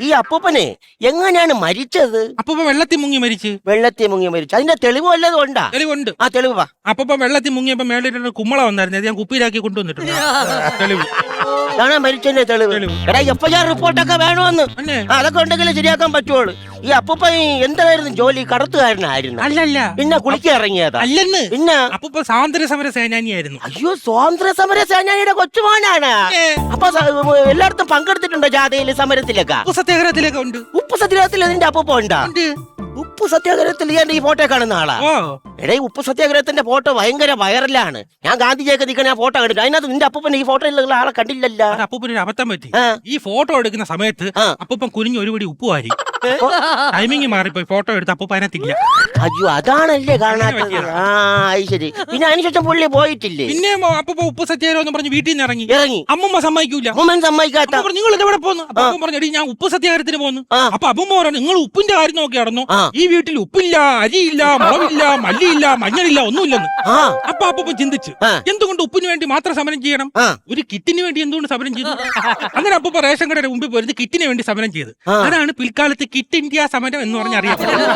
ഈ അപ്പൂപ്പനെ എങ്ങനെയാണ് മരിച്ചത്? അപ്പൂപ്പ വെള്ളത്തിൽ മുങ്ങി മരിച്ചു. വെള്ളത്തിൽ മുങ്ങി മരിച്ചു. അതിന്റെ തെളിവ് വല്ലതും ഉണ്ടാ? തെളിവുണ്ട്. ആ തെളിവ് വാ. അപ്പൊ വെള്ളത്തിൽ മുങ്ങിയപ്പോ മേളിൽ കുമ്മള വന്നായിരുന്നു. അത് ഞാൻ കുപ്പിയിലാക്കി കൊണ്ടുവന്നിട്ടുണ്ട്. തെളിവ്. ഇതാണ് മരിച്ചതിന്റെ തെളിവ്. എടാ എഫ് ഐ ആർ റിപ്പോർട്ടൊക്കെ വേണമെന്ന് അതൊക്കെ ഉണ്ടെങ്കിൽ ശരിയാക്കാൻ പറ്റുള്ളൂ. ഈ അപ്പൂപ്പ എന്തായിരുന്നു ജോലി? കടത്തുകാരനായിരുന്നു. അല്ലല്ല. പിന്നെ കുളിക്ക് ഇറങ്ങിയതാ. അല്ലെന്ന്. പിന്നെ അപ്പൂപ്പ സ്വാതന്ത്ര്യ സമര സേനാനിയായിരുന്നു. അയ്യോ സ്വാതന്ത്ര്യ സമര സേനാനിയുടെ കൊച്ചുമോനാണ്. അപ്പൊ എല്ലായിടത്തും പങ്കെടുത്തിട്ടുണ്ടോ ജാഥയിൽ സമരത്തിലൊക്കെ? ഉപ്പു സത്യാഗ്രഹത്തിലൊക്കെ ഉണ്ട്. ഉപ്പ് സത്യാഗ്രഹത്തിൽ അതിന്റെ അപ്പൂപ്പ ഉണ്ടാ? ഉപ്പ് സത്യാഗ്രഹത്തിൽ ഞാൻ ഈ ഫോട്ടോ കാണുന്ന ആളാ? എടേ ഉപ്പ് സത്യാഗ്രഹത്തിന്റെ ഫോട്ടോ ഭയങ്കര വൈറലാണ്. ഞാൻ ഗാന്ധിജിയൊക്കെ നിൽക്കണ ആ ഫോട്ടോ എടുക്കാം അതിനകത്ത് നിന്റെ അപ്പൂപ്പൻ ഈ ഫോട്ടോ ഫോട്ടോയിലുള്ള ആളെ കണ്ടില്ലല്ലോ. അപ്പൂപ്പൻ ഒരു അബദ്ധം പറ്റി. ഈ ഫോട്ടോ എടുക്കുന്ന സമയത്ത്. അപ്പൂപ്പൻ കുനിഞ്ഞ് ഒരുപടി ഉപ്പു വാരി. ടൈമിങ് മാറിപ്പോയി. ഫോട്ടോ എടുത്ത് അപ്പൂപ്പ അതിനകത്തില്ല. അയ്യോ അതാണല്ലേ കാണാത്തത്. ആ ശരി. പിന്നെ അതിനുശേഷം പുള്ളി പോയിട്ടില്ലേ? പിന്നെ അപ്പൂപ്പ ഉപ്പ് സത്യാഗ്രഹം എന്ന് പറഞ്ഞ് വീട്ടിൽ നിന്ന് ഇറങ്ങി. ഇറങ്ങി. അമ്മമ്മ സമ്മതിക്കൂല. അമ്മൻ സമ്മതിക്കാത്ത. നിങ്ങൾ എവിടെ പോന്നു? അപ്പൊ അപ്പൂപ്പൻ പറഞ്ഞു "എടീ, ഞാൻ ഉപ്പ് സത്യാഗ്രഹത്തിന് പോന്നു. ആ. അപ്പൊ അമ്മമ്മ പറഞ്ഞു നിങ്ങൾ ഉപ്പിന്റെ കാര്യം നോക്കി നടന്നു. ഈ വീട്ടിൽ ഉപ്പില്ല അരിയില്ല മുളകില്ല മല്ലിയില്ല മഞ്ഞളില്ല ഒന്നുമില്ലെന്ന്. ആ. അപ്പൊ ചിന്തിച്ച്. ചിന്തിച്ചു എന്തുകൊണ്ട് ഉപ്പിന് വേണ്ടി മാത്രം സമരം ചെയ്യണം? ഒരു കിറ്റിന് വേണ്ടി എന്തുകൊണ്ട് സമരം ചെയ്തു? അങ്ങനെ അപ്പൊ റേഷൻ കടയുടെ മുമ്പിൽ പോയിരുന്നു കിറ്റിന് വേണ്ടി സമരം ചെയ്ത്. അതാണ് പിൽക്കാലത്ത് കിറ്റ് ഇന്ത്യ സമരം എന്ന് പറഞ്ഞ് അറിയപ്പെടുന്നത്.